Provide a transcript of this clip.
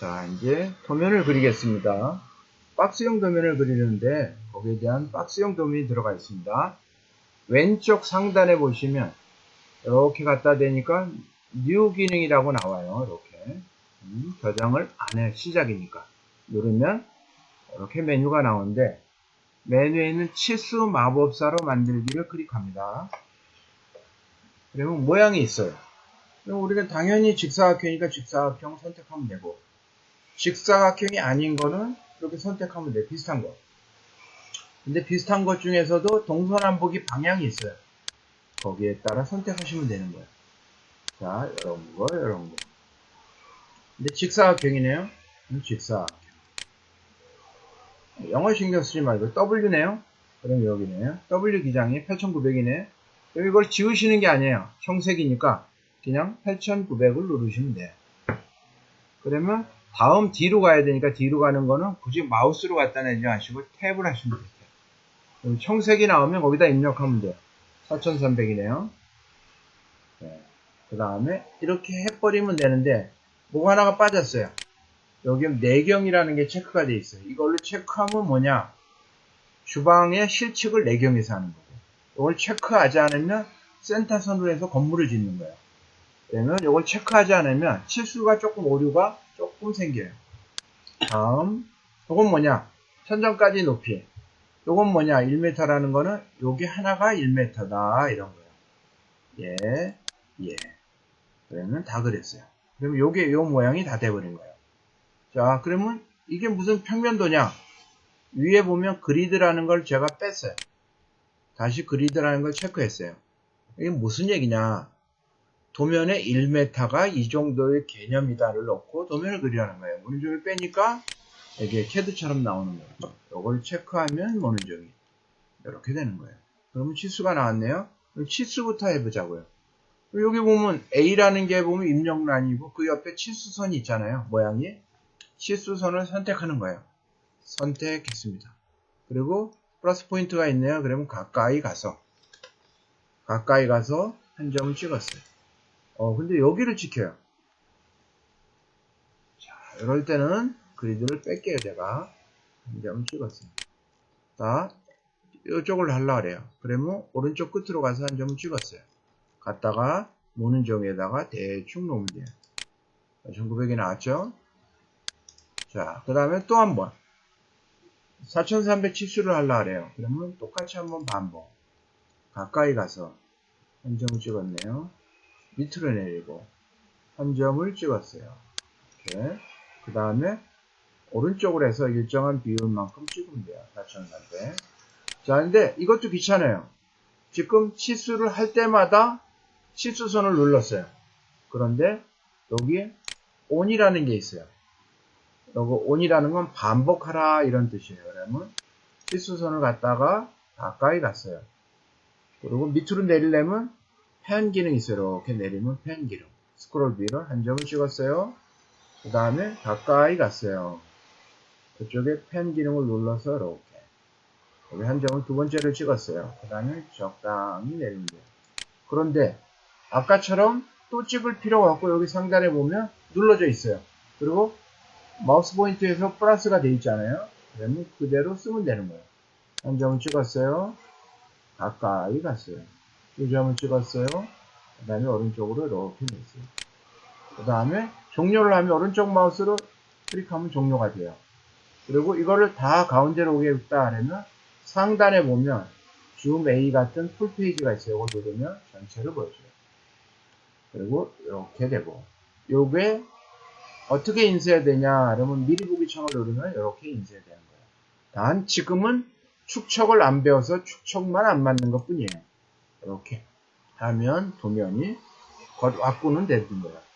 자, 이제 도면을 그리겠습니다. 박스형 도면을 그리는데 거기에 대한 박스형 도면이 들어가 있습니다. 왼쪽 상단에 보시면 이렇게 갖다 대니까 뉴 기능이라고 나와요. 이렇게 음, 저장을 안 해 시작이니까 누르면 이렇게 메뉴가 나오는데 메뉴에 있는 치수 마법사로 만들기를 클릭합니다. 그러면 모양이 있어요. 그럼 우리가 당연히 직사각형이니까 직사각형 선택하면 되고 직사각형이 아닌 거는 이렇게 선택하면 돼. 비슷한 거. 근데 비슷한 것 중에서도 동서남북이 방향이 있어요. 거기에 따라 선택하시면 되는 거예요. 자, 이런 거, 이런 거. 근데 직사각형이네요. 음, 직사각형. 영어 신경 쓰지 말고 W네요. 그럼 여기네요. W 기장이 8900이네. 이걸 지우시는 게 아니에요. 청색이니까 그냥 8900을 누르시면 돼요. 그러면 다음 뒤로 가야 되니까 뒤로 가는 거는 굳이 마우스로 갖다 내지 마시고 탭을 하시면 돼요. 청색이 나오면 거기다 입력하면 돼요. 4300이네요. 네. 그 다음에 이렇게 해버리면 되는데 뭐가 하나가 빠졌어요. 여기 내경이라는 게 체크가 돼 있어요. 이걸로 체크하면 뭐냐? 주방의 실측을 내경에서 하는 거고. 이걸 체크하지 않으면 센터선으로 해서 건물을 짓는 거예요. 그러면 이걸 체크하지 않으면 치수가 조금 오류가 조금 생겨요. 다음, 이건 뭐냐? 천정까지 높이. 이건 뭐냐? 1m라는 거는 여기 하나가 1m다 이런 거예요. 예, 예. 그러면 다 그랬어요. 그러면 요게 요 모양이 다 돼버린 거예요. 자, 그러면 이게 무슨 평면도냐? 위에 보면 그리드라는 걸 제가 뺐어요. 다시 그리드라는 걸 체크했어요. 이게 무슨 얘기냐? 도면에 1m가 이 정도의 개념이다를 넣고 도면을 그리라는 거예요. 모니종을 빼니까 이게 캐드처럼 나오는 거예요. 이걸 체크하면 모니종이 이렇게 되는 거예요. 그러면 치수가 나왔네요. 그럼 치수부터 해보자고요. 여기 보면 A라는 게 보면 입력란이고 그 옆에 치수선이 있잖아요. 모양이. 치수선을 선택하는 거예요. 선택했습니다. 그리고 플러스 포인트가 있네요. 그러면 가까이 가서 가까이 가서 한 점을 찍었어요. 어, 근데 여기를 지켜요. 자, 이럴 때는 그리드를 뺄게요, 제가. 한 점 찍었습니다. 자, 이쪽을 하려고 그래요. 그러면 오른쪽 끝으로 가서 한 점을 찍었어요. 갔다가 노는 종에다가 대충 놓으면 돼요. 1900이 나왔죠? 자, 그 다음에 또 한 번. 4300 치수를 하려고 그래요. 그러면 똑같이 한번 반복. 가까이 가서 한 점을 찍었네요. 밑으로 내리고 한 점을 찍었어요. 그 다음에 오른쪽으로 해서 일정한 비율만큼 찍으면 돼요. 4300. 자, 근데 이것도 귀찮아요. 지금 치수를 할 때마다 치수선을 눌렀어요. 그런데 여기에 on이라는 게 있어요. 요거 on이라는 건 반복하라 이런 뜻이에요. 그러면 치수선을 갖다가 가까이 갔어요. 그리고 밑으로 내리려면 펜 기능이 있어요. 이렇게 내리면 펜 기능. 스크롤 위로 한 점을 찍었어요. 그 다음에 가까이 갔어요. 그쪽에 펜 기능을 눌러서 이렇게. 여기 한 점을 두 번째를 찍었어요. 그 다음에 적당히 돼요. 그런데 아까처럼 또 찍을 필요가 없고 여기 상단에 보면 눌러져 있어요. 그리고 마우스 포인트에서 플러스가 돼 있잖아요. 그러면 그대로 쓰면 되는 거예요. 한 점을 찍었어요. 가까이 갔어요. 두 점을 찍었어요. 그 다음에 오른쪽으로 이렇게 냈어요. 그 다음에 종료를 하면 오른쪽 마우스로 클릭하면 종료가 돼요. 그리고 이거를 다 가운데로 오게 했다 하려면 상단에 보면 줌 A 같은 풀페이지가 있어요. 이걸 누르면 전체를 보여줘요. 그리고 이렇게 되고 요게 어떻게 인쇄해야 되냐 그러면 미리 보기 창을 누르면 이렇게 인쇄되는 거예요. 단 지금은 축척을 안 배워서 축척만 안 맞는 것 뿐이에요. 이렇게 하면 도면이 겉 왁구는 되는 거예요.